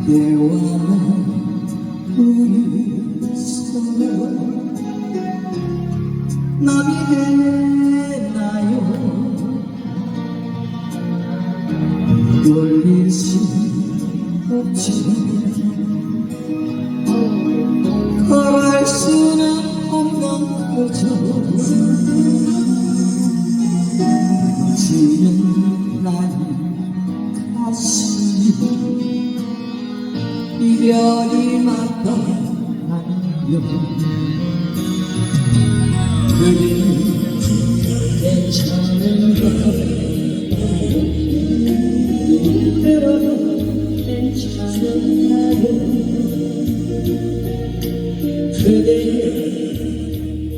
나 우리 서로 남이 되나요 돌릴 수 없지 말할 수는 없는 거죠 지는 난 가슴이 이별이 맞다요 그대는 괜찮은가 그대로는 괜찮은가요 그대의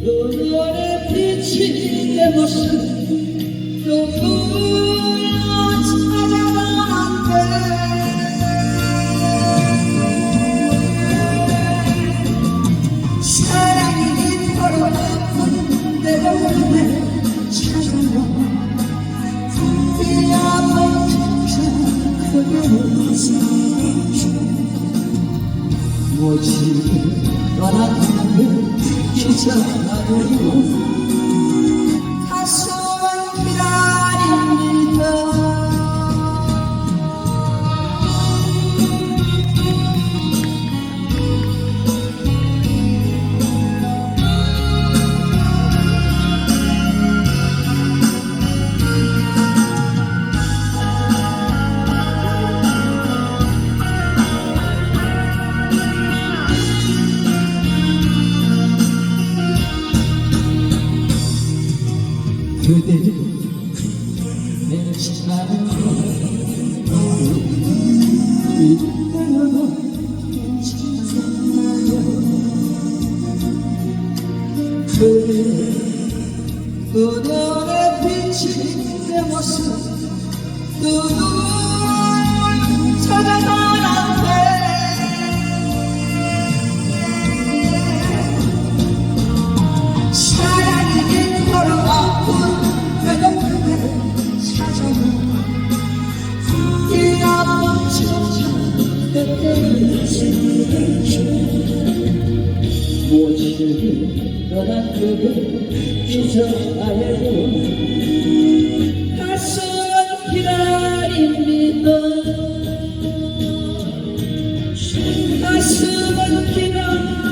눈물에 비친 내 모습 누구나 찾아가는데 모지? 떠나는 기차로 가 그대를 내 그대 그녀의 비친 내 모습 그 눈을 무엇이든 너만 그게 주저 알고 가슴 기다립니다. 가슴은 기다립니다